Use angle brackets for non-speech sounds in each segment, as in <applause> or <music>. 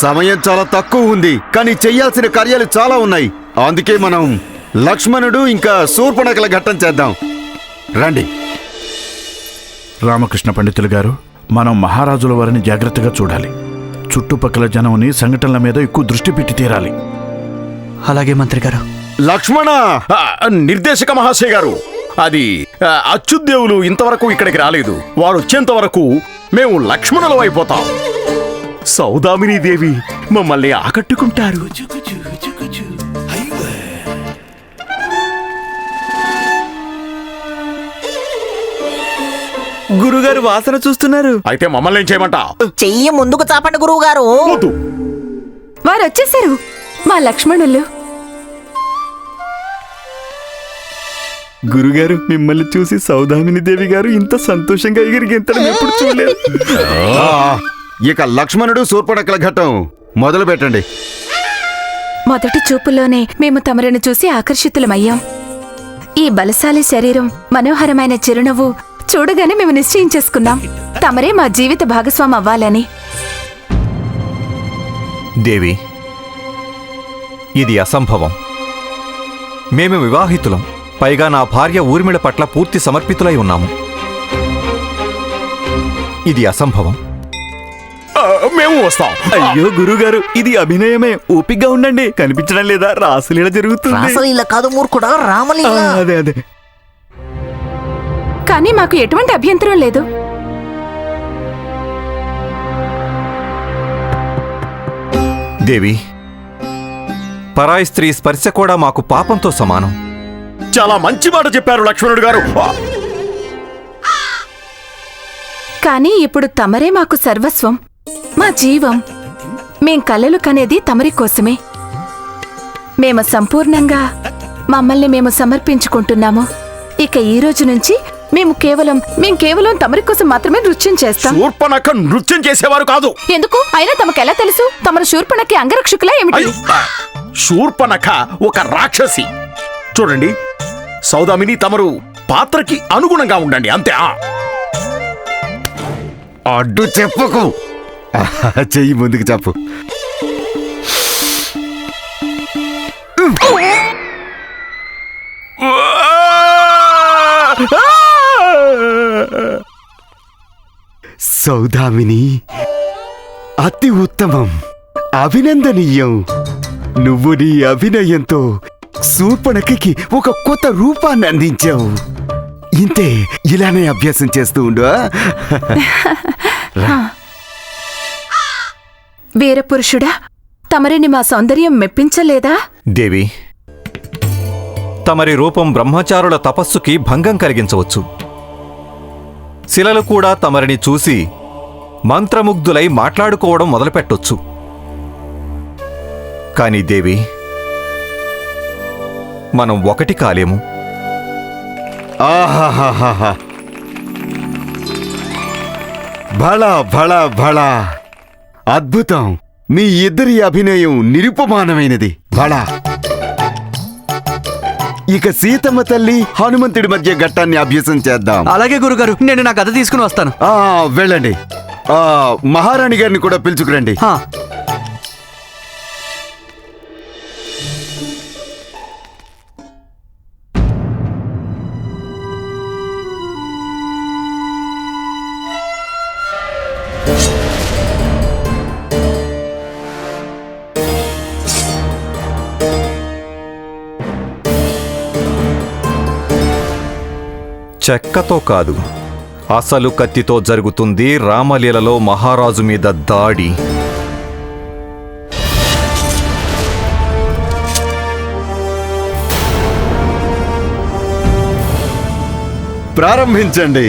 సమయం చాలా తక్కువ ఉంది కానీ చెయ్యాల్సిన కార్యాలు చాలా ఉన్నాయి. అందుకే మనం లక్ష్మణుడు ఇంకా శూర్పణకల ఘట్టం చేద్దాం. రండి. రామకృష్ణ పండితులు గారు మనం మహారాజుల వారిని జాగ్రత్తగా చూడాలి. చుట్టుపక్కల జనంని సంఘటనల మీద ఎక్కువ దృష్టి పెట్టి తీరాలి. అలాగే మంత్రి గారు. లక్ష్మణ! ఆ, నిర్దేశక మహాశయ గారు అది ఆ, అచ్యుత్ ఇంతవరకు ఇక్కడికి రాలేదు. వారు వచ్చేంత వరకు మేము లక్ష్మణులం అయిపోతాం. సౌదామిని దేవి మమ్మల్ని ఆకట్టుకుంటారు. గురుగారు వాసన చూస్తున్నారు. అయితే మమ్మల్ని ఏం చేయమంట? చెయ్యి ముందుకు చాపండి గురువు గారు వద్దు. వారు వచ్చేసారు మా లక్ష్మణులు. గురుగారు మిమ్మల్ని చూసి సౌదామిని దేవి గారు ఇంత సంతోషంగా ఎగిరిగెంతడం ఎప్పుడు చూడలేదు. ఇక లక్ష్మణుడు శూర్పణకల ఘట్టం. మొదలు పెట్టండి. మొదటి చూపులోనే మేము తమరిని చూసి ఆకర్షితులమయ్యాం. ఈ బలశాలి శరీరం మనోహరమైన చిరునవ్వు చూడగానే మేము నిశ్చయించేసుకున్నాం. తమరే మా జీవిత భాగస్వామి అవ్వాలని. దేవి ఇది అసంభవం. మేము వివాహితులం. పైగా నా భార్య ఊర్మిళ పట్ల పూర్తి సమర్పితులై ఉన్నాము. ఇది అసంభవం. మేము వస్తాం. అయ్యో గురుగారు ఇది అభినయమే. ఓపిగ్గా ఉండండి. కనిపించడం లేదా రాసలీల జరుగుతుంది. రాసలీల కాదు మూర్ఖుడా రామలీల. అదే అదే. కానీ మాకు ఎటువంటి అభ్యంతరం లేదు. దేవి పరాయి స్త్రీ స్పర్శ కూడా మాకు పాపంతో సమానం. చాలా మంచి మాట చెప్పారు లక్ష్మణుడు గారు. కానీ ఇప్పుడు తమరే మాకు సర్వస్వం. మా జీవం మేం కలలు కనేది తమరి కోసమే. మేము సంపూర్ణంగా మమ్మల్ని మేము సమర్పించుకుంటున్నాము. ఇక ఈ రోజు నుంచి మేము కేవలం మేం కేవలం తమరి కోసం మాత్రమే నృత్యం చేస్తాం. శూర్పణఖ నృత్యం చేసేవారు కాదు. ఎందుకు? అయినా తమకెలా తెలుసు? తమరు శూర్పణకి అంగరక్షకులా ఏమిటి? అయ్యో, ఆ, శూర్పణఖ ఒక రాక్షసి. చూడండి సౌదామిని తమరు పాత్రకి అనుగుణంగా ఉండండి అంతే. ఆ. అడ్డు చెప్పుకు. <laughs> చెయ్యి ముందుకు చెప్పు. సౌదామిని అతి ఉత్తమం అభినందనీయం. నువ్వు నీ అభినయంతో శూర్పణకి ఒక కొత్త రూపాన్ని అందించావు. ఇంతే ఇలానే అభ్యాసం చేస్తూ ఉండు? <laughs> వీరపురుషుడా తమరిని మా సౌందర్యం మెప్పించలేదా? దేవి తమరి రూపం బ్రహ్మచారుల తపస్సుకి భంగం కలిగించవచ్చు. శిలలు కూడా తమరిని చూసి మంత్రముగ్ధులై మాట్లాడుకోవడం మొదలుపెట్టొచ్చు. కాని దేవి మనం ఒకటి కాలేము. ఆహాహాహాహా. భళ భళ భళ. అద్భుతం. మీ ఇద్దరి అభినయం నిరుపమానమైనది. భళా ఇక సీతమ్మ తల్లి హనుమంతుడి మధ్య ఘట్టాన్ని అభ్యాసం చేద్దాం. అలాగే గురుగారు నేను నా కథ తీసుకుని వస్తాను. ఆ వెళ్ళండి. ఆ మహారాణి గారిని కూడా పిలుచుకురండి. హా, చెక్కతో కాదు అసలు కత్తితో జరుగుతుంది రామలీలలో మహారాజు మీద దాడి. ప్రారంభించండి.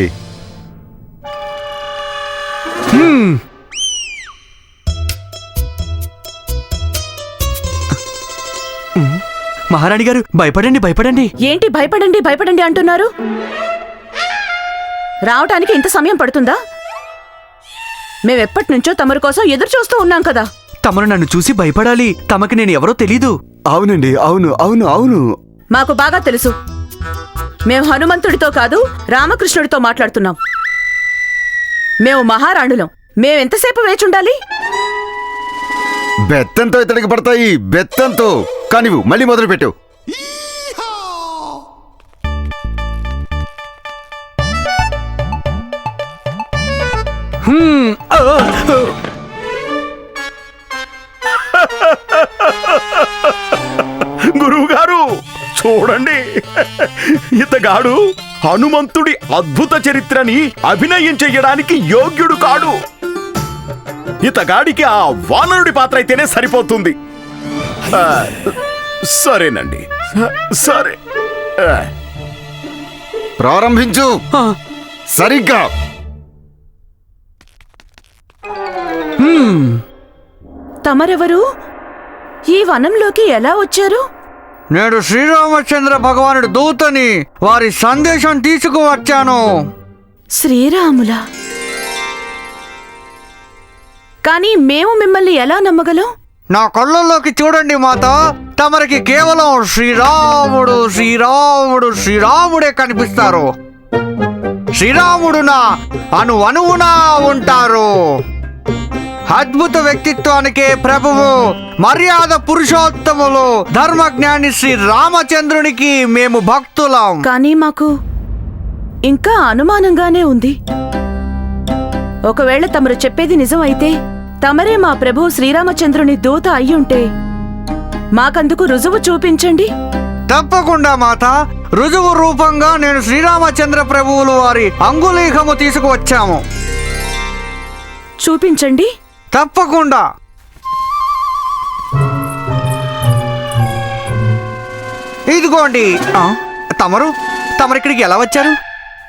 మహారాణి గారు భయపడండి భయపడండి. ఏంటి భయపడండి భయపడండి అంటున్నారు? రావటానికి ఇంత సమయం పడుతుందా? మేమెప్పటి నుంచో తమరి కోసం ఎదురు చూస్తూ ఉన్నాం కదా. తమరు నన్ను చూసి భయపడాలి. తమకి నేను ఎవరో తెలీదు. అవునండి అవును అవును అవును. మాకు బాగా తెలుసు. మేము హనుమంతుడితో కాదు రామకృష్ణుడితో మాట్లాడుతున్నాం. మేము మహారాణులం. మేమెంతసేపు వేచుండాలి బెత్తంతో ఇతడికి పడతాయి బెత్తంతో. కానివ్వు మళ్ళీ మొదలు గురువు గారు చూడండి. ఇతగాడు హనుమంతుడి అద్భుత చరిత్రని అభినయం చెయ్యడానికి యోగ్యుడు కాడు. ఇతగాడికి ఆ వానరుడి పాత్ర అయితేనే సరిపోతుంది. సరేనండి. సరే. ప్రారంభించు. సరిగ్గా. తమరెవరు? ఈ వనంలోకి ఎలా వచ్చారు? నేడు శ్రీరామచంద్ర భగవానుడు దూతని వారి సందేశం తీసుకువచ్చాను. శ్రీరాముల? కానీ మేము మిమ్మల్ని ఎలా నమ్మగలం? నా కళ్ళల్లోకి చూడండి మాత. తమరికి కేవలం శ్రీరాముడు శ్రీరాముడు శ్రీరాముడే కనిపిస్తారు. శ్రీరాముడు నా అను అనువునా ఉంటారు. అద్భుత వ్యక్తిత్వానికే ప్రభువు. మర్యాద పురుషోత్తములు. ధర్మజ్ఞాని శ్రీ రామచంద్రునికి మేము భక్తులం. కానీ మాకు ఇంకా అనుమానంగానే ఉంది. ఒకవేళ తమరు చెప్పేది నిజం అయితే తమరే మా ప్రభు శ్రీరామచంద్రుని దూత అయ్యుంటే మాకందుకు రుజువు చూపించండి. తప్పకుండా మాత. రుజువు రూపంగా నేను శ్రీరామచంద్ర ప్రభువులు వారి అంగుళీకము తీసుకువచ్చాము. చూపించండి. తప్పకుండా. ఇదిగోండి. ఆ, తమరు? తమరిక్కడికి ఎలా వచ్చారు?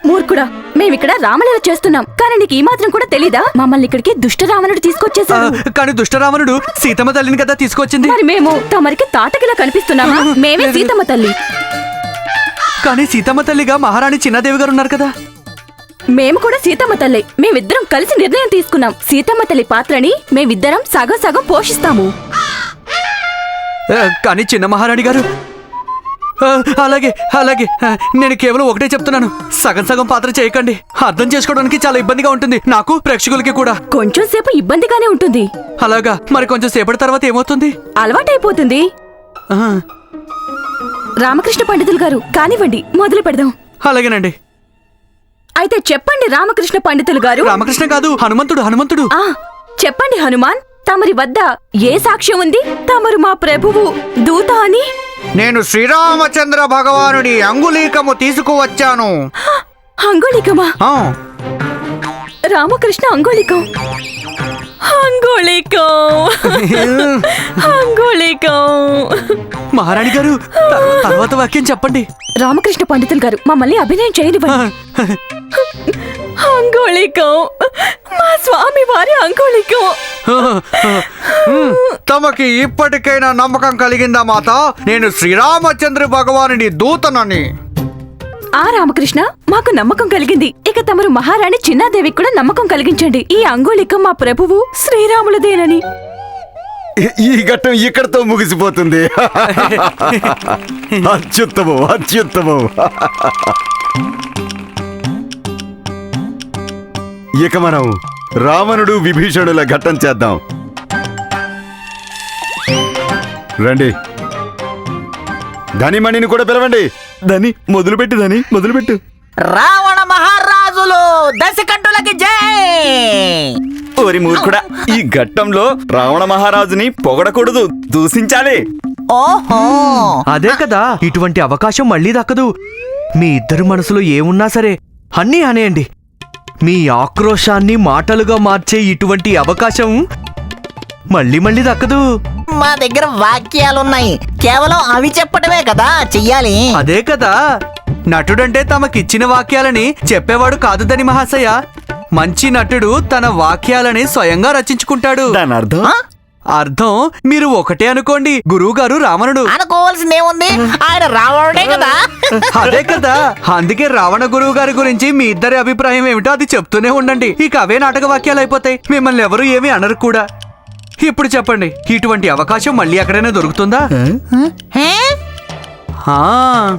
మూర్ఖుడా మేమిక్కడ రామలీల చేస్తున్నాం. కానీ నీకు ఈ మాత్రం కూడా తెలీదా? మమ్మల్ని ఇక్కడికి దుష్ట రావణుడు తీసుకొచ్చేసాడు కానీ దుష్టరావణుడు సీతమ్మ తల్లిని కదా తీసుకొచ్చింది. మరి మేము తమరికి తాటకిలా కనిపిస్తున్నామా? మేమే సీతమ్మ తల్లి. కానీ సీతమ్మ తల్లిగా మహారాణి చిన్నాదేవి గారు ఉన్నారు కదా. మేము కూడా సీతమ్మ తల్లి. మేమిద్దరం కలిసి నిర్ణయం తీసుకున్నాం. సీతమ్మ తల్లి పాత్రని మేమిద్దరం సగం సగం పోషిస్తాము. ఆ, కానీ చిన్న మహారాణి గారు. ఆ, అలాగే అలాగే. ఆ, నేను కేవలం ఒకటే చెప్తున్నాను. సగం సగం పాత్ర చేయకండి. అర్థం చేసుకోవడానికి చాలా ఇబ్బందిగా ఉంటుంది. నాకు ప్రేక్షకులకి కూడా. కొంచెం సేపు ఇబ్బందిగానే ఉంటుంది. అలాగా. మరి కొంచెం సేపటి తర్వాత ఏమవుతుంది? అలవాటైపోతుంది. ఆ, రామకృష్ణ పండితులు గారు కానివ్వండి. మొదలు పెడదాం. అలాగేనండి. అయితే చెప్పండి రామకృష్ణ పండితులు గారు. రామకృష్ణ కాదు హనుమంతుడు హనుమంతుడు. ఆ చెప్పండి హనుమాన్ తమరి వద్ద ఏ సాక్ష్యం ఉంది? తమరు మా ప్రభువు దూత అని? నేను శ్రీరామచంద్ర భగవానుడి అంగుళీకము తీసుకువచ్చాను. అంగుళికమా? ఆ, రామకృష్ణ అంగుళికం. అంగుళికం. అంగుళికం. మహారాణి గారు త- తర్వాత వాక్యం చెప్పండి. రామకృష్ణ పండితులు గారు మమ్మల్ని అభినయం చేయనివ్వండి. అంగుళికం మా స్వామి వారి అంగుళికం తమకి ఇప్పటికైనా నమ్మకం కలిగిందా మాత నేను శ్రీరామచంద్ర భగవానుడి దూతనని ఆ రామకృష్ణ మాకు నమ్మకం కలిగింది ఇక తమరు మహారాణి చిన్నాదేవికి కూడా నమ్మకం కలిగించండి ఈ అంగుళికం మా ప్రభువు శ్రీరాములదేనని ఈ ఘట్టం ఇక్కడతో ముగిసిపోతుంది అత్యుత్తమం అత్యుత్తమం ఇక మనం రావణుడు విభీషణుల ఘట్టం చేద్దాం. రండి. ధనిమణిని కూడా పిలవండి. దని మొదలుపెట్టు దని మొదలుపెట్టు. రావణ మహారాజులు దశకంఠులకి జై! ఓరి మూర్ఖుడా ఈ ఘట్టంలో రావణ మహారాజుని పొగడకూడదు దూషించాలి. ఓహో! అదే కదా ఇటువంటి అవకాశం మళ్ళీ దక్కదు. మీ ఇద్దరు మనసులో ఏమున్నా సరే అన్నీ అనేయండి మీ ఆక్రోశాన్ని మాటలుగా మార్చే ఇటువంటి అవకాశం మళ్ళీ మళ్ళీ దక్కదు. మా దగ్గర వాక్యాలున్నాయి. కేవలం అవి చెప్పడమే కదా చెయ్యాలి. అదే కదా. నటుడంటే తమకిచ్చిన వాక్యాలని చెప్పేవాడు కాదుదని మహాశయ. మంచి నటుడు తన వాక్యాలని స్వయంగా రచించుకుంటాడు. దాని అర్థం? అర్థం మీరు ఒకటే అనుకోండి. గురువు గారు రావణుడు. అనుకోవాల్సిందేముంది? ఆయన రావణుడే కదా. అదే కదా. అందుకే రావణ గురువు గారి గురించి మీ ఇద్దరి అభిప్రాయం ఏమిటో అది చెప్తూనే ఉండండి. ఇక అవే నాటక వాక్యాలు అయిపోతాయి. మిమ్మల్ని ఎవరు ఏమీ అనరు కూడా. ఇప్పుడు చెప్పండి ఇటువంటి అవకాశం మళ్ళీ ఎక్కడైనా దొరుకుతుందా? హే? ఆ,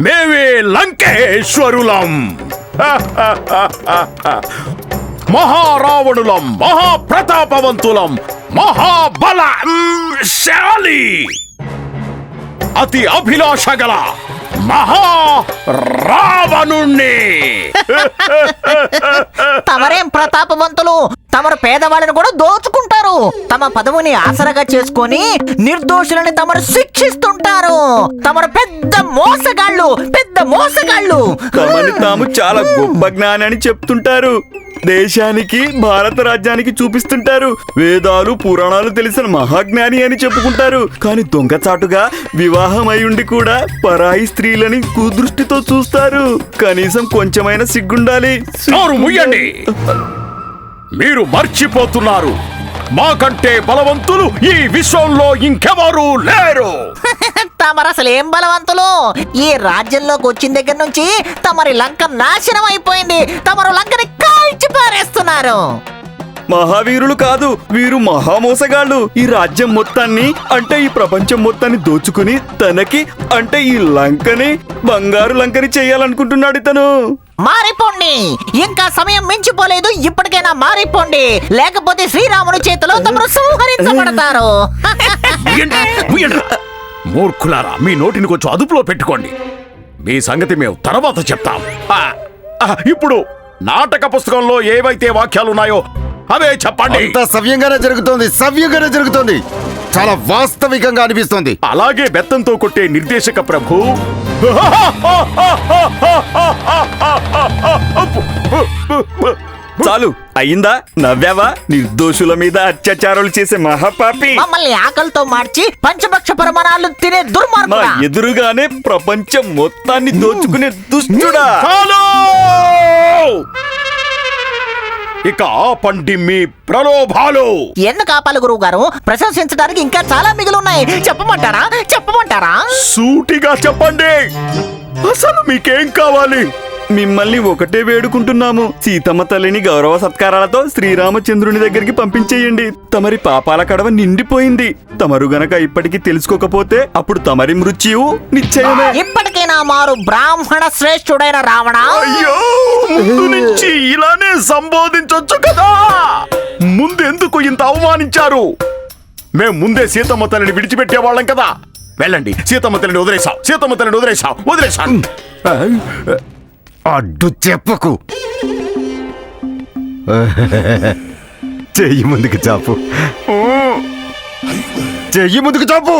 మేమే లంకేశ్వరులం. మహారావణులం మహాప్రతాపవంతులం మహాబల శాలి అతి అభిలాష గల మహా రావణుణ్ణి తమరేం ప్రతాపవంతులు? తమరు పేదవాళ్ళని కూడా దోచుకుంటారు. తమ పదవిని ఆసరగా చేసుకొని నిర్దోషులని తమరు శిక్షిస్తుంటారు. తమరు పెద్ద మోసగాళ్ళు పెద్ద మోసగాళ్ళు. తమని తాము చాలా గొప్ప జ్ఞాని అని చెప్తుంటారు. దేశానికి భారత రాజ్యానికి చూపిస్తుంటారు. వేదాలు పురాణాలు తెలిసిన మహాజ్ఞాని అని చెప్పుకుంటారు. కానీ దొంగచాటుగా వివాహం అయి ఉండి కూడా పరాయి స్త్రీలని కుదృష్టితో చూస్తారు. కనీసం కొంచెమైనా సిగ్గుండాలి. మీరు మర్చిపోతున్నారు. మాకంటే బలవంతులు ఈ విశ్వంలో ఇంకెవరూ లేరు. <laughs> తమరు అసలు ఏం బలవంతులు? ఈ రాజ్యంలోకి వచ్చిన దగ్గర నుంచి తమరి లంక నాశనం అయిపోయింది. తమరు లంకని కాల్చి పారేస్తున్నారు. మహావీరులు కాదు వీరు మహామోసగాళ్ళు. ఈ రాజ్యం మొత్తాన్ని అంటే ఈ ప్రపంచం మొత్తాన్ని దోచుకుని తనకి అంటే ఈ లంకని బంగారు లంకని చేయాలనుకుంటున్నాడు ఇతను. మారిపోండి. ఇంకా సమయం మించిపోలేదు ఇప్పటికైనా మారిపోండి. లేకపోతే శ్రీరాముని చేతిలో తమరు సంహరించబడతారు. <laughs> మూర్ఖులారా మీ నోటిని కొంచెం అదుపులో పెట్టుకోండి. మీ సంగతి మేము తర్వాత చెప్తాం. ఇప్పుడు నాటక పుస్తకంలో ఏవైతే వాక్యాలున్నాయో అవే చెప్పండి. సవ్యంగానే జరుగుతోంది సవ్యంగానే జరుగుతోంది. చాలా వాస్తవికంగా అనిపిస్తోంది. అలాగే బెత్తంతో కొట్టే నిర్దేశక ప్రభు. చాలు అయిందా నవ్వావా? నిర్దోషుల మీద అత్యాచారాలు చేసే మహాపాపి. మమ్మల్ని ఆకలితో మార్చి పంచభక్ష పరమాణాలు తినే దుర్మార్గుడా. ఎదురుగానే ప్రపంచం మొత్తాన్ని దోచుకునే దుష్టుడా. చాలు! ఇక ఆపండి మీ ప్రలోభాలు. ఎందుకు ఆపాలి గురువు గారు ప్రశంసించడానికి ఇంకా చాలా మిగిలి ఉన్నాయి చెప్పమంటారా? చెప్పమంటారా? సూటిగా చెప్పండి. అసలు మీకేం కావాలి? మిమ్మల్ని ఒకటే వేడుకుంటున్నాము. సీతమ్మ తల్లిని గౌరవ సత్కారాలతో శ్రీరామచంద్రుని దగ్గరికి పంపించేయండి. తమరి పాపాల కడవ నిండిపోయింది. తమరు గనక ఇప్పటికీ తెలుసుకోకపోతే అప్పుడు తమరి మృత్యువు నిశ్చయమే. ఇప్పటికైనా మారు బ్రాహ్మణ శ్రేష్ఠుడైన రావణ. అయ్యో ముందు నుంచి ఇలానే సంబోధించొచ్చు కదా. ముందెందుకు ఇంత అవమానించారు? మేం ముందే సీతమ్మ తల్లిని విడిచిపెట్టే వాళ్ళం కదా. వెళ్ళండి. సీతమ్మ తల్లిని వదిలేసాం సీతమ్మ తల్లిని వదిలేసాం వదిలేసాం అడ్డు చెప్పకు. చెయ్యి ముందుకు చాపు. చెయ్యి ముందుకు చాపు.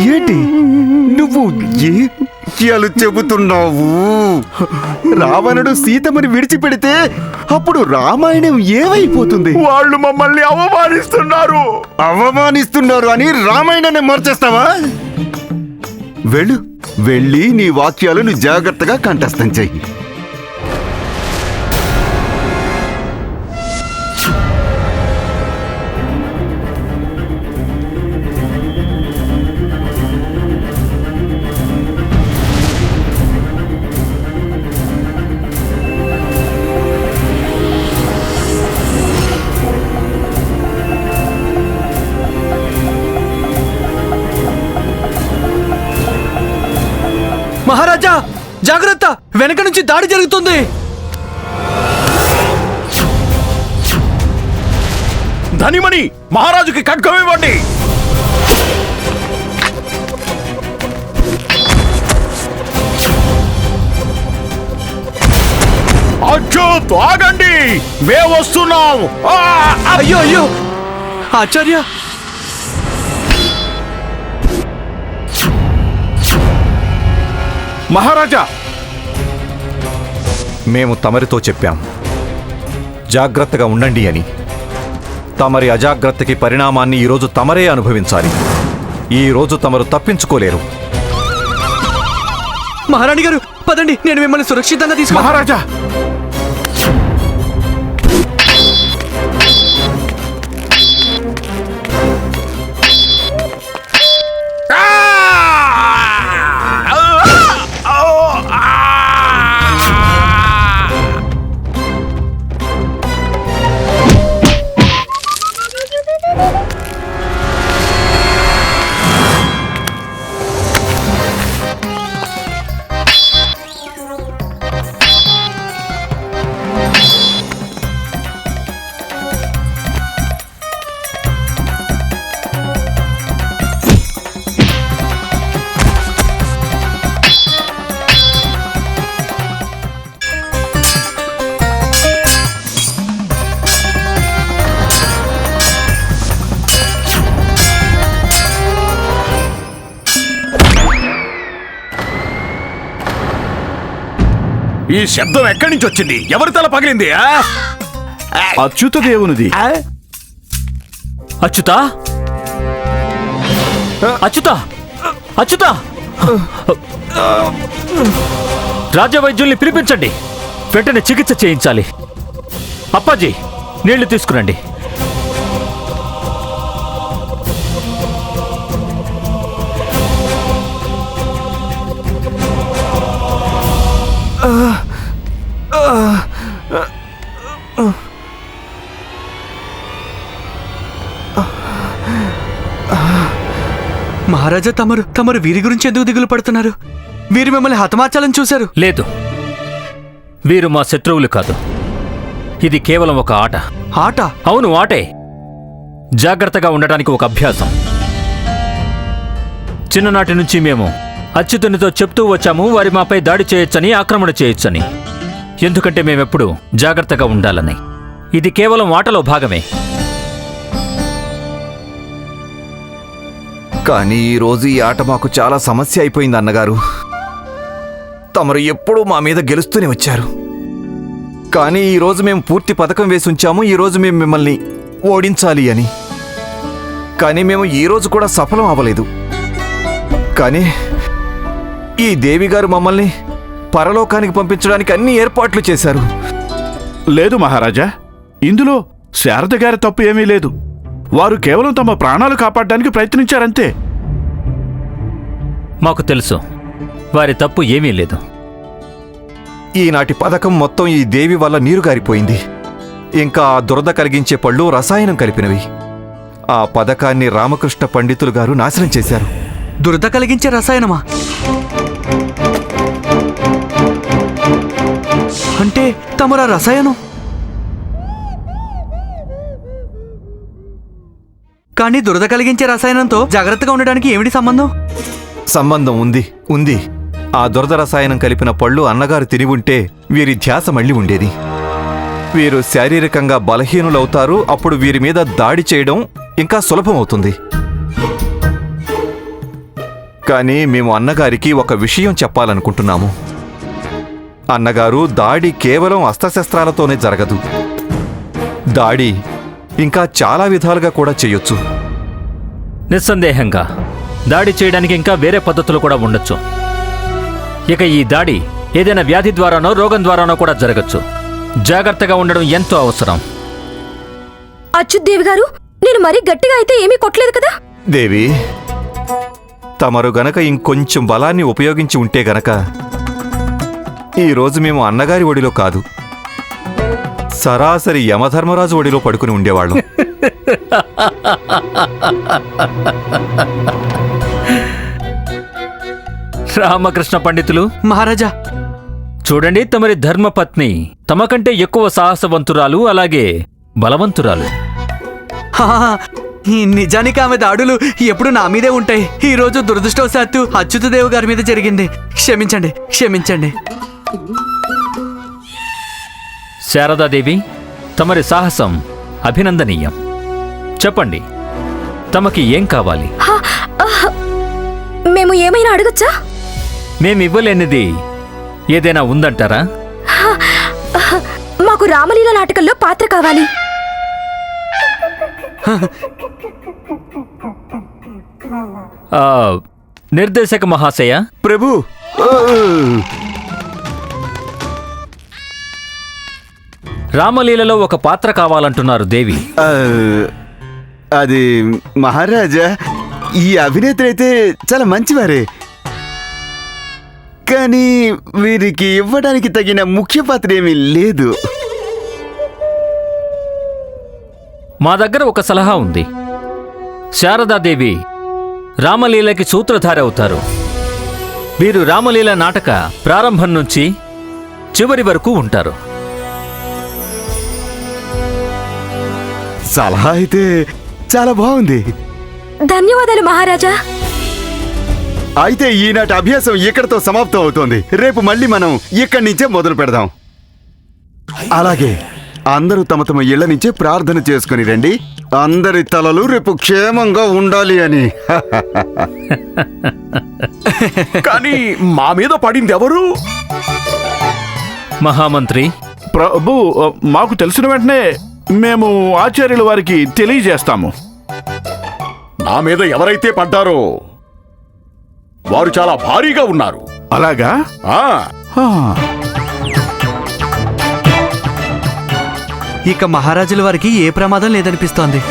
ఏంటి? నువ్వు ఏ వాక్యాలు చెబుతున్నావు. రావణుడు సీతమ్మని విడిచిపెడితే అప్పుడు రామాయణం ఏమైపోతుంది? వాళ్ళు మమ్మల్ని అవమానిస్తున్నారు. అవమానిస్తున్నారు అని రామాయణాన్ని మార్చేస్తావా? వెళ్ళు వెళ్ళి నీ వాక్యాలను జాగ్రత్తగా కంఠస్థం చెయ్యి నుంచి దాడి జరుగుతుంది. ధనిమణి మహారాజుకి ఖడ్గం ఇవ్వండి. అచ్యుత్ ఆగండి మేము వస్తున్నాం! అయ్యో అయ్యో. ఆచార్య. మహారాజా మేము తమరితో చెప్పాం. జాగ్రత్తగా ఉండండి అని. తమరి అజాగ్రత్తకి పరిణామాన్ని ఈరోజు తమరే అనుభవించాలి. ఈ రోజు తమరు తప్పించుకోలేరు. మహారాణి గారు పదండి నేను మిమ్మల్ని సురక్షితంగా తీసుకు మహారాజా! ఈ శబ్దం ఎక్కడి నుంచి వచ్చింది? ఎవరి తల పగిలింది? అచ్యుత దేవునిది. అచ్యుత? అచ్యుత? అచ్యుత? రాజవైద్యుల్ని పిలిపించండి. వెంటనే చికిత్స చేయించాలి. అప్పాజీ నీళ్ళు తీసుకురండి. మహారాజా తమరు తమరు వీరి గురించి ఎందుకు దిగులు పడుతున్నారు? వీరు మిమ్మల్ని హతమార్చాలని చూశారు. లేదు. వీరు మా శత్రువులు కాదు. ఇది కేవలం ఒక ఆట. ఆట? అవును ఆటే. జాగ్రత్తగా ఉండటానికి ఒక అభ్యాసం. చిన్ననాటి నుంచి మేము అచ్యుతునితో చెప్తూ వచ్చాము వారి మాపై దాడి చేయొచ్చని ఆక్రమణ చేయొచ్చని. ఎందుకంటే మేమెప్పుడు జాగ్రత్తగా ఉండాలని. ఇది కేవలం ఆటలో భాగమే. కానీ ఈరోజు ఈ ఆట మాకు చాలా సమస్య అయిపోయింది అన్నగారు. తమరు ఎప్పుడూ మా మీద గెలుస్తూనే వచ్చారు. కానీ ఈరోజు మేము పూర్తి పథకం వేసి ఉంచాము ఈ రోజు మేము మిమ్మల్ని ఓడించాలి అని. కానీ మేము ఈ రోజు కూడా సఫలం అవ్వలేదు. కానీ ఈ దేవి గారు మమ్మల్ని పరలోకానికి పంపించడానికి అన్ని ఏర్పాట్లు చేశారు. లేదు మహారాజా ఇందులో శారద గారి తప్పు ఏమీ లేదు. వారు కేవలం తమ ప్రాణాలు కాపాడడానికి ప్రయత్నించారంతే. మాకు తెలుసు. వారి తప్పు ఏమీ లేదు. ఈనాటి పథకం మొత్తం ఈ దేవి వల్ల నీరు గారిపోయింది ఇంకా ఆ దురద కలిగించే పళ్ళు రసాయనం కలిపినవి. ఆ పథకాన్ని రామకృష్ణ పండితులు గారు నాశనం చేశారు. దురద కలిగించే రసాయనమా? అంటే తమరా రసాయనం? కానీ దురద కలిగించే రసాయనంతో జాగ్రత్తగా ఉండడానికి ఏమిటి సంబంధం? సంబంధం ఉంది ఉంది. ఆ దురద రసాయనం కలిపిన పళ్ళు అన్నగారు తిని ఉంటే వీరి ధ్యాస మళ్ళీ ఉండేది. వీరు శారీరకంగా బలహీనులవుతారు అప్పుడు వీరి మీద దాడి చేయడం ఇంకా సులభం అవుతుంది. కానీ మేము అన్నగారికి ఒక విషయం చెప్పాలనుకుంటున్నాము. అన్నగారు దాడి కేవలం అస్త్రశస్త్రాలతోనే జరగదు. దాడి ఇంకా చాలా విధాలుగా కూడా చేయొచ్చు. నిస్సందేహంగా దాడి చేయడానికి ఇంకా వేరే పద్ధతులు కూడా ఉండొచ్చు. ఇక ఈ దాడి ఏదైనా వ్యాధి ద్వారానో రోగం ద్వారానో కూడా జరగచ్చు. జాగ్రత్తగా ఉండడం ఎంతో అవసరం. అచ్యుత్ గారు నేను మరీ గట్టిగా అయితే ఏమీ కొట్టలేదు కదా? దేవి తమరు గనక ఇంకొంచెం బలాన్ని ఉపయోగించి ఉంటే గనక ఈరోజు మేము అన్నగారి ఒడిలో కాదు. సరాసరి యమధర్మరాజు ఒడిలో పడుకుని ఉండేవాళ్ళం. రామకృష్ణ పండితులు మహారాజా. చూడండి తమరి ధర్మపత్ని. తమకంటే ఎక్కువ సాహసవంతురాలు అలాగే బలవంతురాలు. నిజానికి ఆమె దాడులు ఎప్పుడు నా మీదే ఉంటాయి. ఈ రోజు దురదృష్టవశాత్తు అచ్యుతదేవ్ గారి మీద జరిగింది. క్షమించండి క్షమించండి. శారదాదేవి తమరి సాహసం అభినందనీయం. చెప్పండి తమకి ఏం కావాలి? మేము ఏమైనా అడగచ్చా? మేమివ్వలేనిది ఏదైనా ఉందంటారా? మాకు రామలీల నాటకంలో పాత్ర కావాలి. ఆ, నిర్దేశక మహాశయ? ప్రభు! రామలీలలో ఒక పాత్ర కావాలంటున్నారు దేవి. అది మహారాజా ఈ అభినేత్రి అయితే చాలా మంచివారే. కానీ వీరికి ఇవ్వడానికి తగిన ముఖ్య పాత్ర ఏమీ లేదు. మా దగ్గర ఒక సలహా ఉంది. శారదాదేవి రామలీలకి సూత్రధారి అవుతారు వీరు రామలీల నాటక ప్రారంభం నుంచి చివరి వరకు ఉంటారు. సలహా అయితే చాలా బాగుంది. ధన్యవాదాలు మహారాజా. అయితే ఈనాటి అభ్యాసం ఇక్కడితో సమాప్తం అవుతోంది. రేపు మళ్ళీ మనం ఇక్కడి నుంచే మొదలు పెడదాం. అలాగే అందరూ తమ తమ ఇళ్ళ నుంచే ప్రార్థన చేసుకుని రండి. అందరి తలలు రేపు క్షేమంగా ఉండాలి అని. కానీ మా మీద పడింది ఎవరు? మహామంత్రి. ప్రభు మాకు తెలిసిన వెంటనే మేము ఆచార్యుల వారికి తెలియజేస్తాము. నా మీద ఎవరైతే పడ్డారో వారు చాలా భారీగా ఉన్నారు. అలాగా? ఆ. ఇక మహారాజుల వారికి ఏ ప్రమాదం లేదనిపిస్తోంది.